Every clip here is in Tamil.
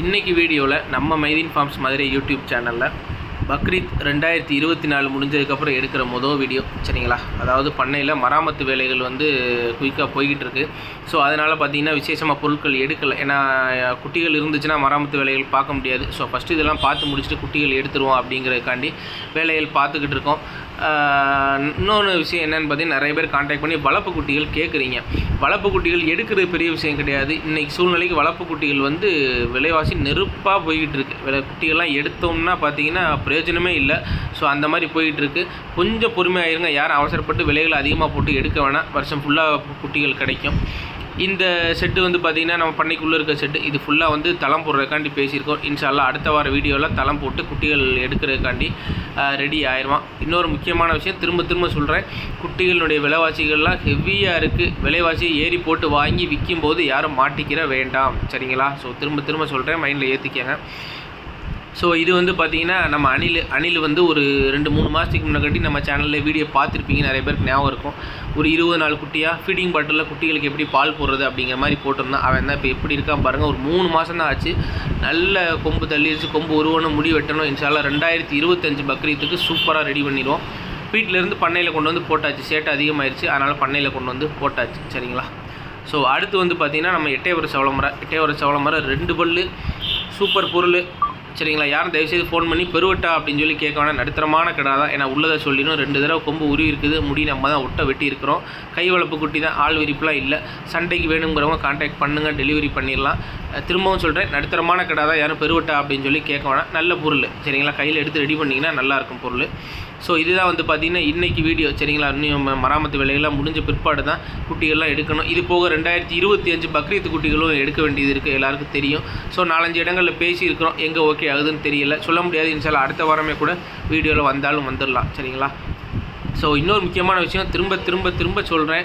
இன்றைக்கி வீடியோவில் நம்ம மைதீன் ஃபார்ம்ஸ் மதுரை யூடியூப் சேனலில் பக்ரீத் ரெண்டாயிரத்தி இருபத்தி நாலு முடிஞ்சதுக்கப்புறம் எடுக்கிற மொதல் வீடியோ சரிங்களா? அதாவது பண்ணையில் மராமத்து வேலைகள் வந்து குயிக்காக போய்கிட்டு இருக்குது ஸோ அதனால் பார்த்திங்கன்னா விசேஷமாக பொருட்கள் எடுக்கலை. ஏன்னா குட்டிகள் இருந்துச்சுன்னா மராமத்து வேலைகள் பார்க்க முடியாது. ஸோ ஃபஸ்ட்டு இதெல்லாம் பார்த்து முடிச்சுட்டு குட்டிகள் எடுத்துருவோம் அப்படிங்கிறதுக்காண்டி வேலைகள் பார்த்துக்கிட்டு இருக்கோம். இன்னொன்று விஷயம் என்னென்னு பார்த்தீங்கன்னா நிறைய பேர் காண்டாக்ட் பண்ணி வளர்ப்பு குட்டிகள் கேட்குறீங்க வளர்ப்பு குட்டிகள் எடுக்கிறது பெரிய விஷயம் கிடையாது. இன்றைக்கி சூழ்நிலைக்கு வளர்ப்பு குட்டிகள் வந்து விலைவாசி நெருப்பாக போய்கிட்டு இருக்கு விலை குட்டிகள்லாம் எடுத்தோம்னா பார்த்தீங்கன்னா பிரயோஜனமே இல்லை. ஸோ அந்த மாதிரி போய்கிட்டு இருக்கு கொஞ்சம் பொறுமையாயிருங்க யாரும் அவசரப்பட்டு விலைகளை அதிகமாக போட்டு எடுக்க வேணாம். வருஷம் ஃபுல்லாக குட்டிகள் கிடைக்கும். இந்த செட்டு வந்து பார்த்திங்கன்னா நம்ம பண்ணைக்குள்ளே இருக்க செட்டு இது ஃபுல்லாக வந்து தளம் போடுறதுக்காண்டி பேசியிருக்கோம். இன்ஷால்லா அடுத்த வார வீடியோவில் தளம் போட்டு குட்டிகள் எடுக்கிறதுக்காண்டி ரெடி ஆயிடுவான் இன்னொரு முக்கியமான விஷயம் திரும்ப திரும்ப சொல்கிறேன் குட்டிகளுடைய விலைவாசிகள்லாம் ஹெவியாக இருக்குது விலைவாசி ஏறி போட்டு வாங்கி விற்கும்போது யாரும் மாட்டிக்கிற வேண்டாம். சரிங்களா? ஸோ திரும்ப திரும்ப சொல்கிறேன் மைண்டில் ஏற்றிக்கங்க ஸோ இது வந்து பார்த்திங்கன்னா நம்ம அணில் அணில் வந்து ஒரு ரெண்டு மூணு மாதத்துக்கு முன்னாடி நம்ம சேனலில் வீடியோ பார்த்துருப்பீங்க. நிறைய பேருக்கு ஞாபகம் இருக்கும். ஒரு இருபது நாள் குட்டியாக ஃபீடிங் பாட்டிலில் குட்டிகளுக்கு எப்படி பால் போடுறது அப்படிங்கிற மாதிரி போட்டிருந்தான். அவன் தான் இப்போ எப்படி இருக்கான் பாருங்கள் ஒரு மூணு மாதம் தான் ஆச்சு. நல்ல கொம்பு தள்ளிடுச்சு கொம்பு உருவணும் முடி வெட்டணும். இன்ஷால்லாம் ரெண்டாயிரத்தி இருபத்தஞ்சு பக்ரீத்துக்கு சூப்பராக ரெடி பண்ணிடுவோம். வீட்டிலேருந்து பண்ணையில் கொண்டு வந்து போட்டாச்சு. சேட்டை அதிகமாகிடுச்சு அதனால் பண்ணையில் கொண்டு வந்து போட்டாச்சு. சரிங்களா? ஸோ அடுத்து வந்து பார்த்திங்கன்னா நம்ம எட்டையவர சவளமரம் எட்டையவர சவளமரம் ரெண்டு பல்லு சூப்பர் பொருள் சரிங்களா? யாரும் தயவுசெய்து ஃபோன் பண்ணி பெருவட்டா அப்படின்னு சொல்லி கேட்க வேணாம். நடுத்தரமான கடை தான். ஏன்னா உள்ளதை சொல்லிடும் ரெண்டு தடவை கொம்பு உருவி இருக்குது. முடி நம்ம தான் ஒட்ட வெட்டி இருக்கிறோம். கை வளர்ப்பு குட்டி தான். ஆள் விரிப்புலாம் இல்லை. சண்டைக்கு வேணுங்கிறவங்க காண்டாக்ட் பண்ணுங்கள் டெலிவரி பண்ணிடலாம். திரும்பவும் சொல்கிறேன் நடுத்தரமான கடை தான். யாரும் பெருவட்டா அப்படின்னு சொல்லி கேட்க வேணாம். நல்ல பொருள். சரிங்களா? கையில் எடுத்து ரெடி பண்ணிங்கன்னா நல்லாயிருக்கும் பொருள். ஸோ இதுதான் வந்து பார்த்திங்கன்னா இன்றைக்கி வீடியோ சரிங்களா? இன்னும் ம- மராமத்து வேலைகள்லாம் முடிஞ்ச பிற்பாடு தான் குட்டிகள்லாம் எடுக்கணும். இது போக ரெண்டாயிரத்தி இருபத்தி அஞ்சு பக்ரீத் குட்டிகளும் எடுக்க வேண்டியது இருக்குது எல்லாருக்கும் தெரியும். ஸோ நாலஞ்சு இடங்களில் பேசியிருக்கிறோம். எங்கே ஓகே ஆகுதுன்னு தெரியல. சொல்ல முடியாது. இன்சால் அடுத்த வாரமே கூட வீடியோவில் வந்தாலும் வந்துடலாம் சரிங்களா? ஸோ இன்னொரு முக்கியமான விஷயம் திரும்ப திரும்ப திரும்ப சொல்கிறேன்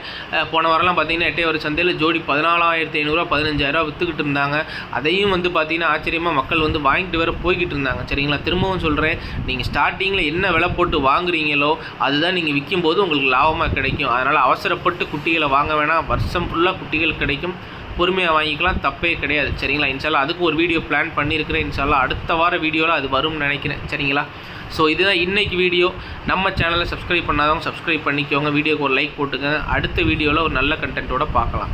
போன வாரம்லாம் பார்த்தீங்கன்னா ஒரு சந்தையில் ஜோடி பதினாலாயிரத்தி ஐநூறுரூவா பதினஞ்சாயிரரூவா விற்றுக்கிட்டு இருந்தாங்க. அதையும் வந்து பார்த்தீங்கன்னா ஆச்சரியமாக மக்கள் வந்து வாங்கிட்டு வர போய்கிட்டு இருந்தாங்க. சரிங்களா? திரும்பவும் சொல்கிறேன் நீங்கள் ஸ்டார்டிங்கில் என்ன விலை போட்டு வாங்குறீங்களோ அதுதான் நீங்கள் விற்கும்போது உங்களுக்கு லாபமாக கிடைக்கும். அதனால் அவசரப்பட்டு குட்டிகளை வாங்க வேணாம். வருஷம் ஃபுல்லாக குட்டிகள் கிடைக்கும். பொறுமையாக வாங்கிக்கலாம் தப்பே கிடையாது. சரிங்களா? இன்ஷால்லா அதுக்கு ஒரு வீடியோ பிளான் பண்ணியிருக்கிறேன். இன்ஷால்லா அடுத்த வார வீடியோவில் அது வரும்னு நினைக்கிறேன். சரிங்களா? ஸோ இதுதான் இன்றைக்கி வீடியோ. நம்ம சேனலை சப்ஸ்கிரைப் பண்ணாதவங்க சப்ஸ்கிரைப் பண்ணிக்கோங்க. வீடியோக்கு ஒரு லைக் போட்டுக்கோங்க. அடுத்த வீடியோவில் ஒரு நல்ல கண்டென்ட்டோட பார்க்கலாம்.